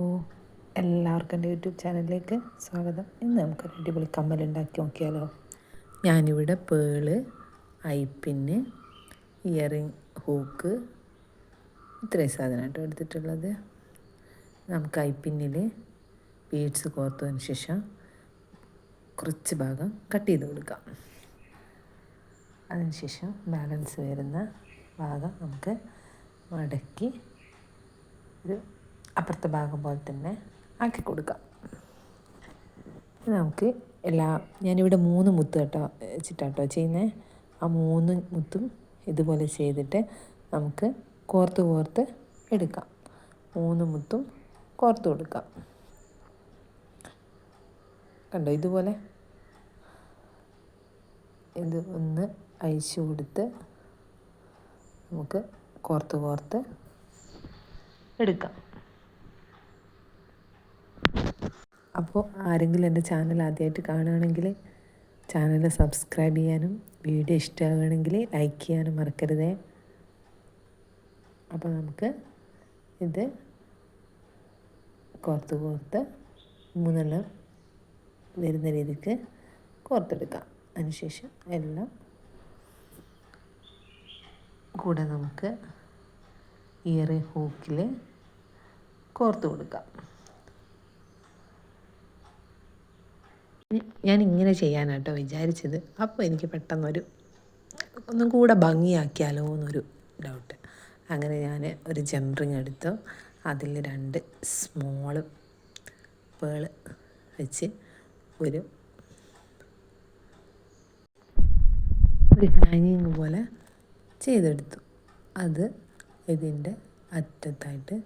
ഓ എല്ലാവർക്കും എന്റെ യൂട്യൂബ് ചാനലിലേക്ക് സ്വാഗതം. ഇന്ന് നമുക്കൊരു അടിപൊളി കമ്മൽ ഉണ്ടാക്കി നോക്കിയാലോ? ഞാനിവിടെ പേൾ ഐപ്പിന് ഇയറിങ് ഹൂക്ക് ഇത്രയും സാധനമായിട്ട് എടുത്തിട്ടുള്ളത്. നമുക്ക് ഐപ്പിന്നിൽ ബീഡ്സ് കോർത്തതിന് ശേഷം കുറച്ച് ഭാഗം കട്ട് ചെയ്ത് കൊടുക്കാം. അതിനുശേഷം ബാലൻസ് വരുന്ന ഭാഗം നമുക്ക് മടക്കി ഒരു അപ്പുറത്തെ ഭാഗം പോലെ തന്നെ ആക്കി കൊടുക്കാം. നമുക്ക് എല്ലാ ഞാനിവിടെ മൂന്ന് മുത്ത് കേട്ടോ വെച്ചിട്ടാട്ടോ ചെയ്യുന്നത് ആ മൂന്ന് മുത്തും ഇതുപോലെ ചെയ്തിട്ട് നമുക്ക് കോർത്ത് കോർത്ത് എടുക്കാം. മൂന്ന് മുത്തും കോർത്ത് കൊടുക്കാം. കണ്ടോ ഇതുപോലെ? ഇത് ഒന്ന് അഴിച്ചു കൊടുത്ത് നമുക്ക് കോർത്ത് കോർത്ത് എടുക്കാം. അപ്പോൾ ആരെങ്കിലും എന്റെ ചാനൽ ആദ്യമായിട്ട് കാണുകയാണെങ്കിൽ ചാനൽ സബ്സ്ക്രൈബ് ചെയ്യാനും വീഡിയോ ഇഷ്ടമാകുകയാണെങ്കിൽ ലൈക്ക് ചെയ്യാനും മറക്കരുതേ. അപ്പോൾ നമുക്ക് ഇത് കോർത്ത് കോർത്ത് മൂന്നെണ്ണം വരുന്ന രീതിക്ക് കോർത്തെടുക്കാം. അതിനുശേഷം എല്ലാം കൂടെ നമുക്ക് ഇയർ ഹൂക്കിൽ കോർത്ത് കൊടുക്കാം. ഞാൻ ഇങ്ങനെ ചെയ്യാനാട്ടോ വിചാരിച്ചത്. അപ്പോൾ എനിക്ക് പെട്ടെന്നൊരു ഒന്നും കൂടെ ഭംഗിയാക്കിയാലോ എന്നൊരു ഡൗട്ട് അങ്ങനെ ഞാൻ ഒരു ജംറിങ് എടുത്തു. അതിൽ രണ്ട് സ്മോൾ പേൾ വെച്ച് ഒരു ഒരു ഹാങ്ങിങ് പോലെ ചെയ്തെടുത്തു. അത് ഇതിന്റെ അറ്റത്തായിട്ട്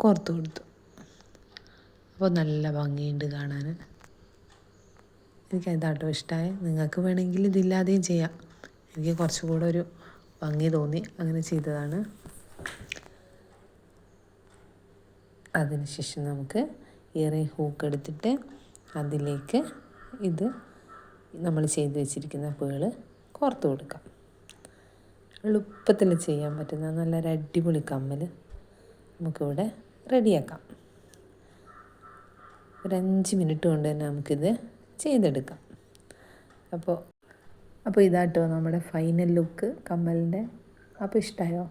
കോർത്ത് കൊടുത്തു. അപ്പോൾ നല്ല ഭംഗിയുണ്ട് കാണാൻ എനിക്ക് ഇതാട്ടോ ഇഷ്ടമായി നിങ്ങൾക്ക് വേണമെങ്കിൽ ഇതില്ലാതെയും ചെയ്യാം. എനിക്ക് കുറച്ചുകൂടെ ഒരു ഭംഗി തോന്നി അങ്ങനെ ചെയ്തതാണ്. അതിനുശേഷം നമുക്ക് ഇയറിംഗ് ഹൂക്ക് എടുത്തിട്ട് അതിലേക്ക് ഇത് നമ്മൾ ചെയ്ത് വെച്ചിരിക്കുന്ന പേൾ കോർത്ത് കൊടുക്കാം. എളുപ്പത്തിൽ ചെയ്യാൻ പറ്റുന്ന നല്ലൊരു അടിപൊളി കമ്മൽ നമുക്കിവിടെ റെഡിയാക്കാം. ഒരു അഞ്ച് മിനിറ്റ് കൊണ്ട് തന്നെ നമുക്കിത് ചെയ്തെടുക്കാം. അപ്പോൾ അപ്പോൾ ഇതാട്ടോ നമ്മുടെ ഫൈനൽ ലുക്ക് കമ്മലിന്റെ അപ്പോൾ ഇഷ്ടമായോ